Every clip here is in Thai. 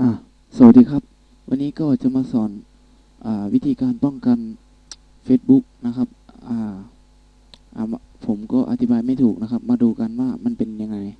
อ่าสวัสดีครับ วันนี้ก็จะมาสอนอวิธีการป้องกัน Facebook นะครับอ่าผมก็อธิบายไม่ถูกนะครับ มาดูกันว่ามันเป็นยังไง อะ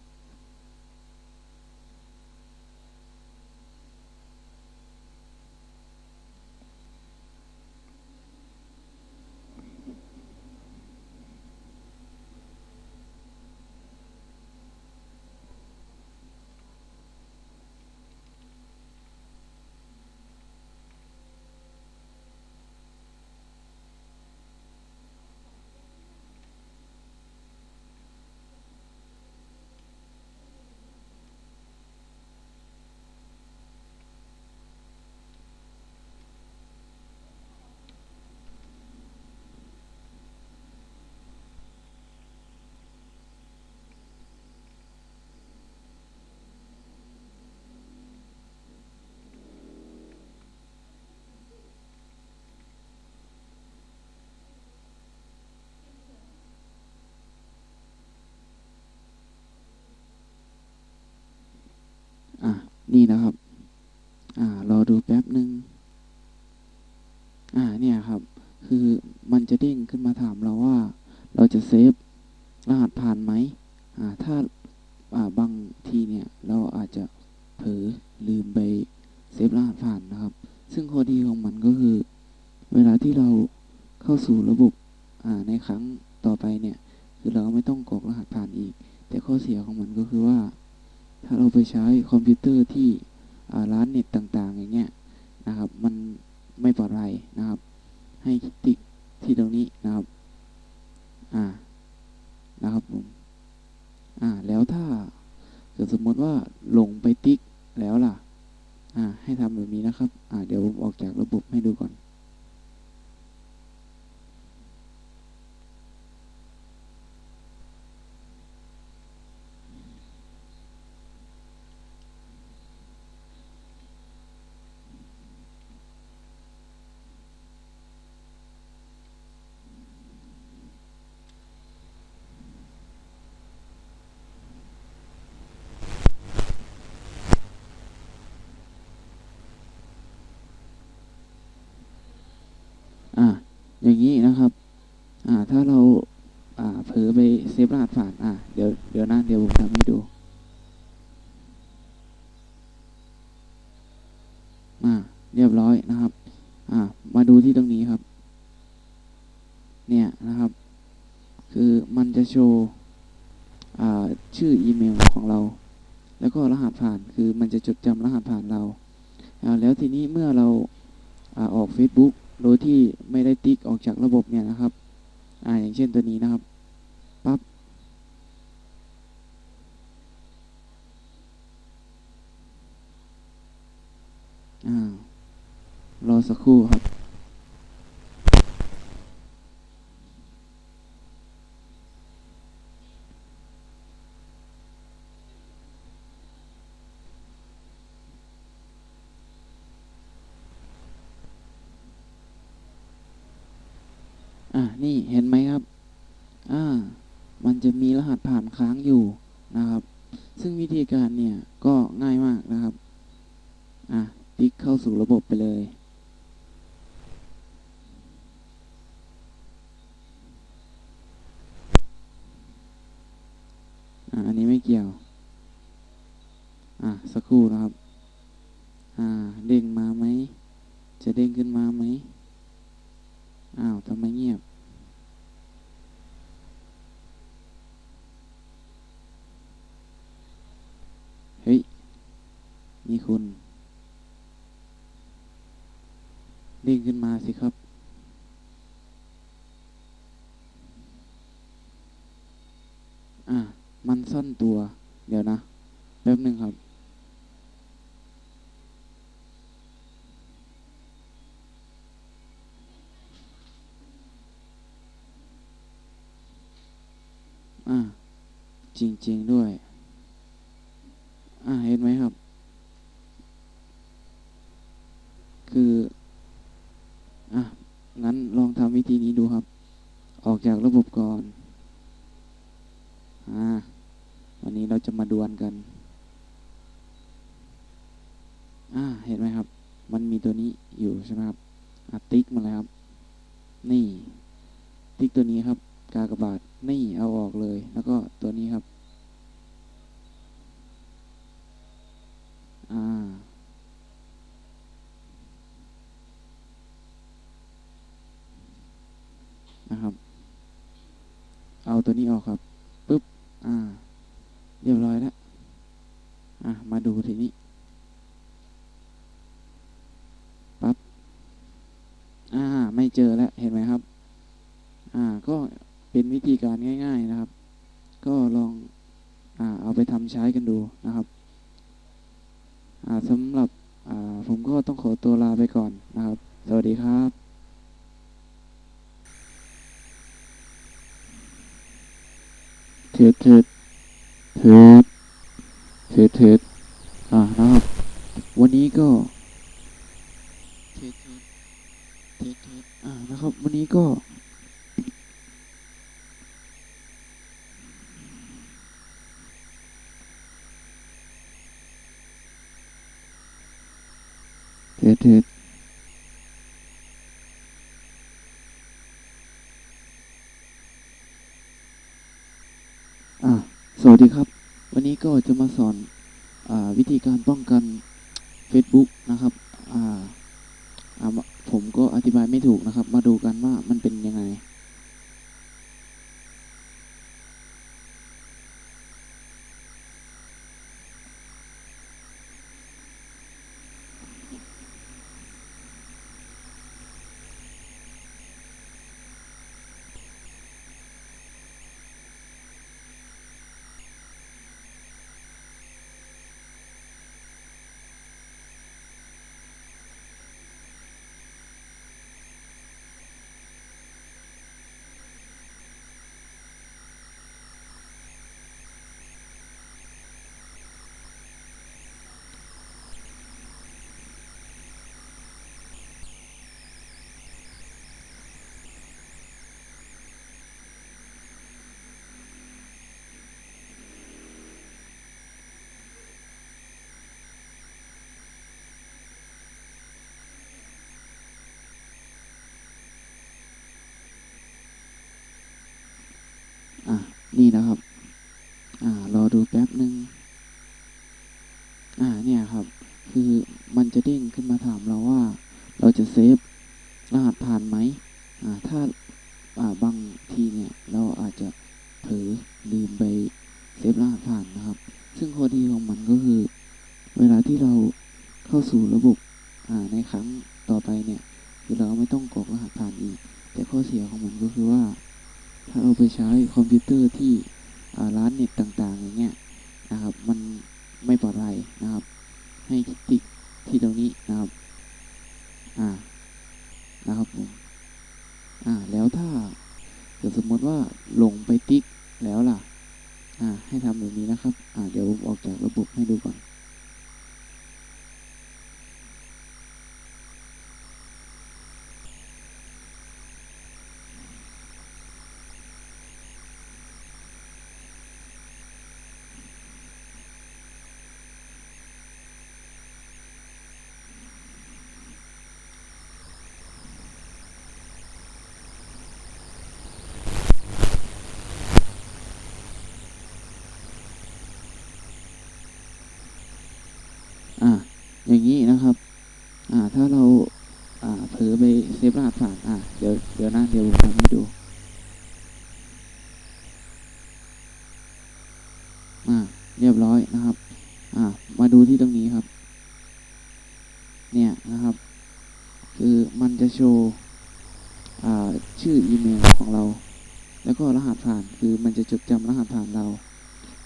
นี่นะครับ อ่ารอดูแป๊บหนึ่งอ่าเนี่ยครับ คือมันจะเด้งขึ้นมาถามเราว่า เราจะเซฟรหัสผ่านไหมอ่าถ้าอ่าบางทีเนี่ยเราอาจจะเผลอลืมไปเซฟรหัสผ่านนะครับ ซึ่งข้อดีของมันก็คือ เวลาที่เราเข้าสู่ระบบ ไม่อะไรนะครับ ให้ติ๊กที่ตรงนี้นะครับ อ่านะครับผมอ่า แล้วถ้าเกิดสมมติว่าหลงไปติ๊กแล้วล่ะ อ่า ให้ทำแบบนี้นะครับ อ่า เดี๋ยวผมออกจากระบบให้ดูก่อน อ่า อย่างนี้นะครับ อ่า ถ้าเรา อ่า เผลอไปเซฟรหัสผ่าน อ่า เดี๋ยว เดี๋ยวนะ เดี๋ยวผมทำให้ดู อ่า เรียบร้อยนะครับ อ่า มาดูที่ตรงนี้ครับ เนี่ยนะครับ คือมันจะโชว์ อ่า ชื่ออีเมลของเรา แล้วก็รหัสผ่าน คือมันจะจดจำรหัสผ่านเรา อ่า แล้วทีนี้เมื่อเรา อ่า ออก Facebook โดยที่ไม่ได้ติ๊กออกจากระบบเนี่ยนะครับ อ่าอย่างเช่นตัวนี้นะครับปั๊บอ่ารอสักครู่ครับ อ่านี่เห็นไหมครับ อ่า มันจะมีรหัสผ่านค้างอยู่นะครับ ซึ่งวิธีการเนี่ยก็ง่ายมากนะครับ อะติ๊กเข้าสู่ระบบไปเลย อ่าอันนี้ไม่เกี่ยว อะสักครู่นะครับ อ่า เด้งมาไหม จะเด้งขึ้นมาไหม อ้าวทำไมเงียบ เฮ้ย นี่คุณเด้งขึ้นมาสิครับ อะ มันซ่อนตัว เดี๋ยวนะ แป๊บหนึ่งครับอ่าจริง ๆ ด้วย อ่า เห็นไหมครับ คืออะงั้นลองทำวิธีนี้ดูครับ ออกจากระบบก่อน อ่า วันนี้เราจะมาดวลกัน อ อ่า เห็นไหมครับ มันมีตัวนี้อยู่ใช่ไหมครับอะติ๊กมาแล้วครับ นี่ ติ๊กตัวนี้ครับ กากบาท นี่เอาออกเลย แล้วก็ตัวนี้ครับ อ่า นะครับ เอาตัวนี้ออกครับปึ๊บอ่า เรียบร้อยแล้วอะมาดูทีนี้ปั๊บอ่า ไม่เจอแล้วเห็นไหมครับ อ่า ก็เป็นวิธีการง่าย ๆนะครับ ก็ลองอ่าเอาไปทำใช้กันดูนะครับอ่าสำหรับอ่าผมก็ต้องขอตัวลาไปก่อนนะครับ สวัสดีครับ เทสเทสเทสเทสเทสอ่านะครับ วันนี้ก็เทสเทสเทสเทสอ่านะครับ วันนี้ก็เทสเทสอ่า สวัสดีครับ วันนี้ก็จะมาสอนอวิธีการป้องกัน Facebook นะครับผมก็อธิบายไม่ถูกนะครับ มาดูกันว่ามันเป็นยังไง อะ นี่นะครับ อ่ารอดูแป๊บหนึ่งอ่าเนี่ยครับ คือมันจะเด้งขึ้นมาถามเราว่า เราจะเซฟรหัสผ่านไหมอ่าถ้าอ่าบางทีเนี่ยเราอาจจะเผลอลืมไปเซฟรหัสผ่านนะครับ ซึ่งข้อดีของมันก็คือ เวลาที่เราเข้าสู่ระบบอ่าในครั้งต่อไปเนี่ยคือเราไม่ต้องกรอกรหัสผ่านอีก แต่ข้อเสียของมันก็คือว่า ถ้าเราไปใช้คอมพิวเตอร์ที่ร้านเน็ตต่างๆ อย่างเงี้ยนะครับ มันไม่ปลอดภัยนะครับ ให้ติ๊กที่ตรงนี้นะครับ อ่า นะครับผม อ่า แล้วถ้าเกิดสมมติว่าหลงไปติ๊กแล้วล่ะ อ่า ให้ทำแบบนี้นะครับ อ่า เดี๋ยวผมออกจากระบบให้ดูก่อน อ่า อย่างนี้นะครับ อ่า ถ้าเรา อ่า เผลอไปเซฟรหัสผ่าน อ่า เดี๋ยว เดี๋ยวนะเดี๋ยวทำให้ดู อ่า เรียบร้อยนะครับ อ่า มาดูที่ตรงนี้ครับ เนี่ยนะครับ คือมันจะโชว์ อ่า ชื่ออีเมลของเรา แล้วก็รหัสผ่าน คือมันจะจดจำรหัสผ่านเรา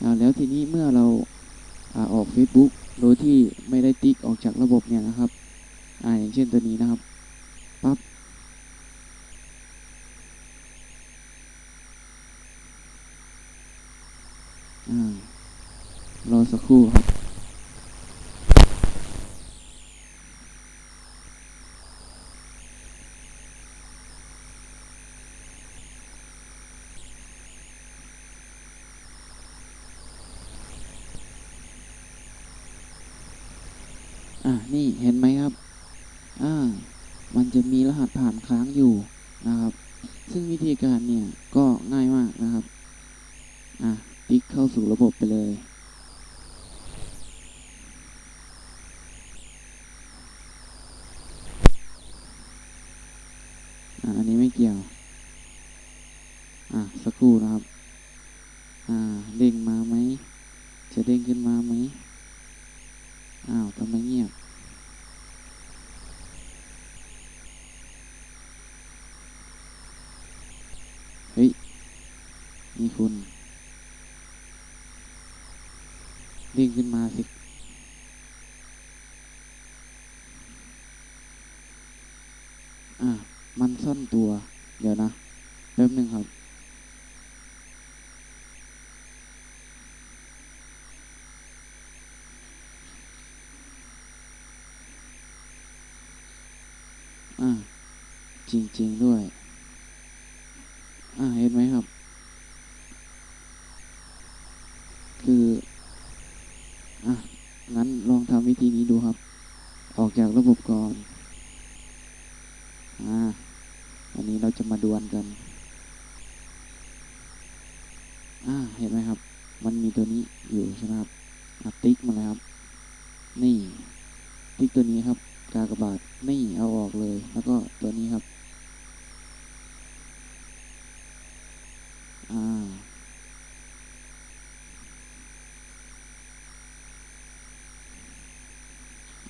อ่าแล้วทีนี้เมื่อเรา อออก Facebook โดยที่ไม่ได้ติ๊กออกจากระบบเนี่ยนะครับอ่าอย่างเช่นตัวนี้นะครับปั๊บอ่ารอสักครู่ครับ อะนี่เห็นไหมครับ อ่า มันจะมีรหัสผ่านค้างอยู่นะครับ ซึ่งวิธีการเนี่ยก็ง่ายมากนะครับ อะติ๊กเข้าสู่ระบบไปเลยอะอันนี้ไม่เกี่ยว อะ สักครู่นะครับ อ่า เด้งมาไหม จะเด้งขึ้นมาไหม อ้าวทำไมเงียบ เฮ้ย นี่คุณ เด้งขึ้นมาสิอะมันซ่อนตัว เดี๋ยวนะแป๊บหนึ่งครับ อ่า จริง ๆ ด้วย อ่า เห็นไหมครับ คือ อะ งั้นลองทำวิธีนี้ดูครับ งบก่อนอ่าอันนี้เราจะมาดวลกันอ่าเห็นไหมครับ มันมีตัวนี้อยู่ใช่ไหมครับอติ๊กมาเลยครับ นี่ติ๊กตัวนี้ครับ กากบาทนี่เอาออกเลย แล้วก็ตัวนี้ครับ อ่า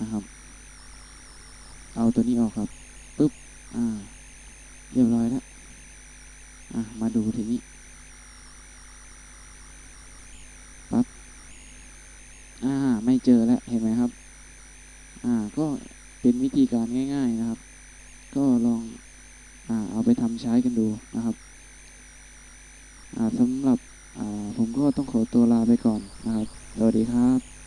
นะครับ เอาตัวนี้ออกครับ ปึ๊บ อ่า เรียบร้อยแล้ว อะ มาดูทีนี้ ปั๊บ อ่า ไม่ เจอแล้วเห็นไหมครับ อ่าก็เป็นวิธีการง่าย ๆนะครับ ก็ลองอ่าเอาไปทำใช้กันดูนะครับอ่าสำหรับอ่าผมก็ต้องขอตัวลาไปก่อนนะครับ สวัสดีครับ